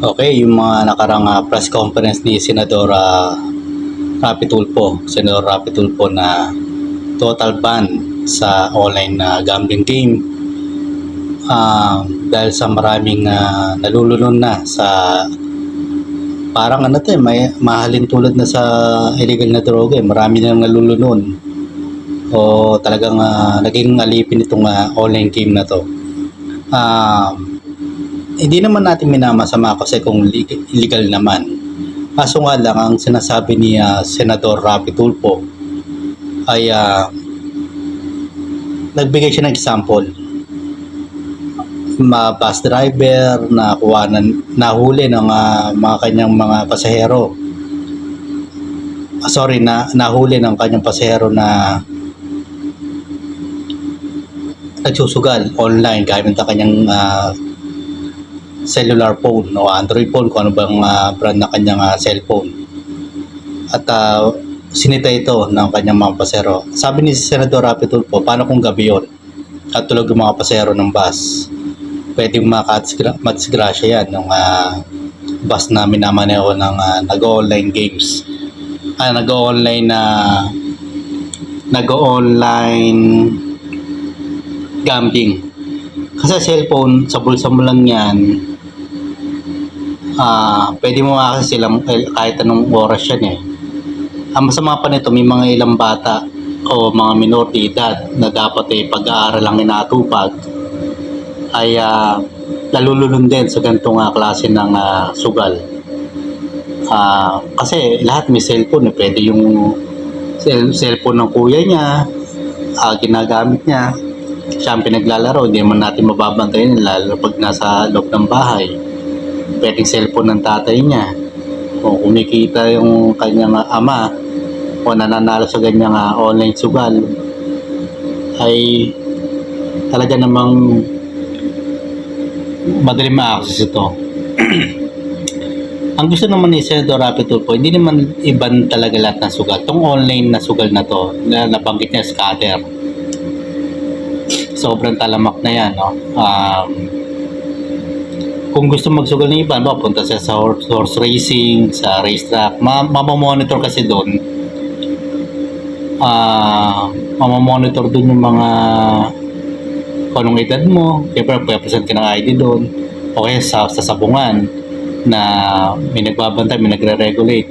Okay, yung mga nakarang ah, press conference ni Senadora Rapi Tulfo, Senador Rapi Tulfo na total ban sa online na gambling game Ah, dahil sa maraming ah, nalulunod na sa parang ano to eh, may mahalin tulad na sa illegal na droga eh. Marami nang nalulunod o talagang ah, naging alipin itong ah, online game na to. Ah, hindi naman natin minamasama kasi kung leg- illegal naman. Kaso nga lang, ang sinasabi ni ah, Senador Rapi Tulfo ay ah, nagbigay siya ng example. Mga bus driver na kuha ng, nahuli ng ah, mga kanyang mga pasahero. Ah, sorry, na nahuli ng kanyang pasahero na nagsusugal online gamit ang kanyang ah, cellular phone o Android phone kung ano bang ah, brand na kanyang ah, cellphone. At uh, sinita ito ng kanyang mga pasero. Sabi ni Senador Rapi Tulfo, paano kung gabi yun? At tulog yung mga pasero ng bus. Pwedeng makatsgrasya yan ng ah, bus na minamaneho ng ah, nag-online games. Ah, nag-online na nag-online gambling. Kasi cellphone, sa bulsa mo lang yan, ah pwede mo access sila kahit anong oras yan eh. Ang masama pa nito, may mga ilang bata o mga minor de edad na dapat eh pag-aaral lang inatupag ay uh, lalulunod din sa ganitong ah, klase ng ah, sugal. Ah, kasi lahat may cellphone eh. Pwede yung cell- cellphone ng kuya niya, ah, ginagamit niya, siya ang pinaglalaro, hindi naman natin mababantayan lalo pag nasa loob ng bahay. Pwedeng cellphone ng tatay niya. O kumikita yung kanyang ama o nananalo sa ganyang ah, online sugal ay talaga namang madali ma-access ito. ang gusto naman ni Senador Rapi Tulfo, hindi naman iban talaga lahat ng sugal. Itong online na sugal na to, na nabanggit niya scatter, sobrang talamak na yan, no? Um, kung gusto magsugal ng iba, ba, punta siya sa horse, horse racing, sa racetrack, ma mamamonitor kasi doon. Ah, mamamonitor doon yung mga kung anong edad mo, siyempre present ka ng ID doon, o kaya sa, sa sabungan na may nagbabantay, may nagre-regulate.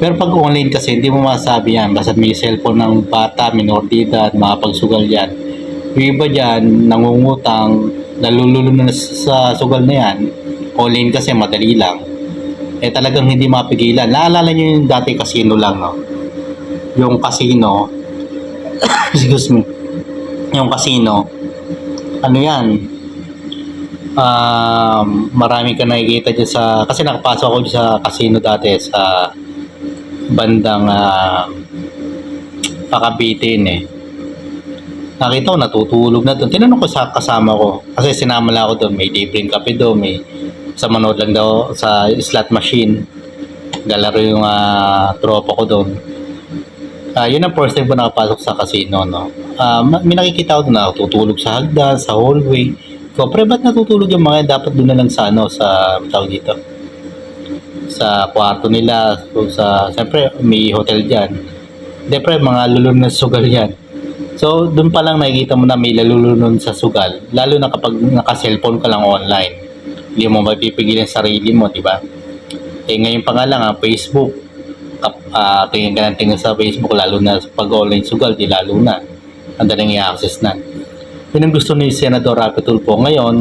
Pero pag online kasi, hindi mo masabi yan. Basta may cellphone ng bata, minor edad, makapagsugal yan. Yung iba dyan, nangungutang, nalululun na sa sugal na yan. Online kasi, madali lang. Eh talagang hindi mapigilan. Naalala nyo yung dati casino lang, no? Yung casino, excuse me, yung casino, ano yan, um, marami ka nakikita dyan sa, kasi nakapasok ako sa casino dati sa bandang uh, pakabitin eh. Nakita ko natutulog na doon. Tinanong ko sa kasama ko, kasi sinama lang ako doon, may libreng kape doon, may sa manood lang daw sa slot machine. Galaro yung ah, tropa ko doon. Ah, yun ang first time ko nakapasok sa casino, no? Ma- may nakikita ko doon na tutulog sa hagdan, sa hallway. So, pre, ba't natutulog yung mga yan? dapat doon na lang sa ano, sa tawag dito? Sa kwarto nila, so, sa, siyempre, may hotel dyan. Hindi, pre, mga lulun na sugal yan. So, doon pa lang nakikita mo na may lalulunon sa sugal. Lalo na kapag naka-cellphone ka lang online. Hindi mo mapipigilan sarili mo, di ba? Eh, ngayon pa nga lang, ah, Facebook, kap, ah, tingin ka ng tingin sa Facebook, lalo na pag online sugal, di lalo na. Ang daling i-access na. Yun ang gusto ni Senador Rapi Tulfo. Ngayon,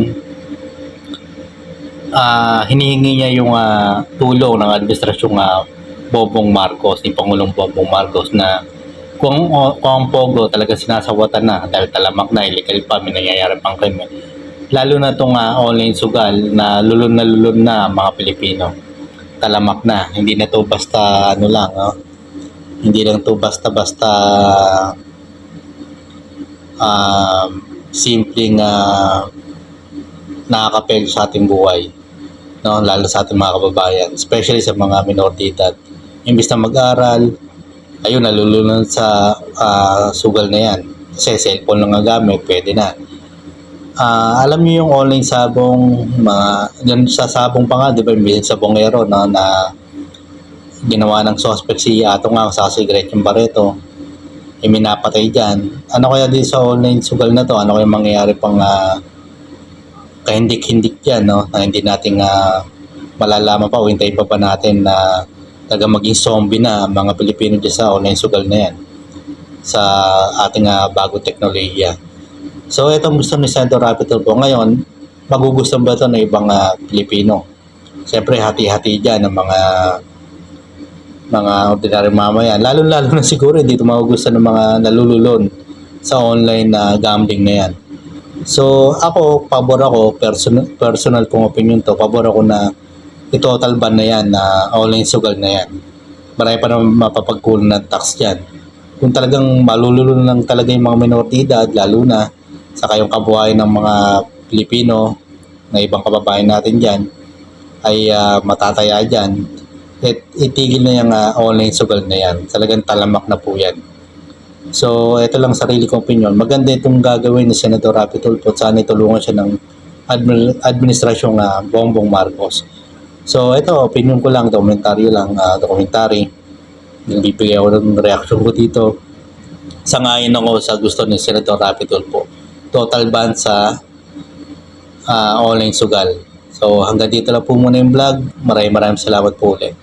ah hinihingi niya yung ah, tulong ng administrasyong ah, Bobong Marcos, ni Pangulong Bobong Marcos na kung, kung Pogo talaga sinasawatan na dahil talamak na, illegal pa, may nangyayari pang krimen. Lalo na itong ah, online sugal na lulun na lulun na mga Pilipino. Talamak na. Hindi na to basta ano lang, no? Hindi lang to basta-basta um, simpleng uh, nakakapelo sa ating buhay no lalo sa ating mga kababayan especially sa mga minor edad imbis na mag-aral ayun nalulunod sa ah, sugal na yan kasi cellphone lang ang gamit pwede na Ah, alam niyo yung online sabong, mga, yan sa sabong pa nga, di ba, yung sabongero, no, na ginawa ng suspect si Ato nga sa si Gretchen Barreto, eh, minapatay dyan. Ano kaya din sa online sugal na to? Ano kaya mangyayari pang uh, kahindik-hindik dyan, no? Na hindi natin ah, malalaman pa o hintayin pa pa natin na taga maging zombie na mga Pilipino dyan sa online sugal na yan sa ating ah, bagong teknolohiya. So, itong gusto ni Senator Rapi Tulfo. Ngayon, magugustuhan ba ito ng ibang ah, Pilipino? Siyempre, hati-hati dyan ng mga mga ordinaryong mamayan. Lalo-lalo na siguro hindi ito magugustuhan ng mga nalululon sa online na gambling na yan. So, ako, pabor ako, personal, personal kong opinion to, pabor ako na i-total ban na yan, na online sugal na yan. Marami pa naman mapapagkulang ng tax dyan. Kung talagang malululun lang talaga yung mga minor de edad, lalo na sa kayong kabuhayan ng mga Pilipino na ibang kababayan natin dyan, ay ah, matataya dyan, it, itigil na yung ah, online sugal na yan. Talagang talamak na po yan. So, ito lang sarili kong opinion. Maganda itong gagawin ni Senator Rapi Tulfo. Sana itulungan siya ng admi- administrasyong ah, Bongbong Marcos. So, ito, opinion ko lang, dokumentaryo lang, ah, dokumentary. Nagbibigay ako ng reaction ko dito. Sangayon ako sa gusto ni Senator Rapi Tulfo. Total ban sa ah, online sugal. So, hanggang dito lang po muna yung vlog. Maraming maraming salamat po ulit.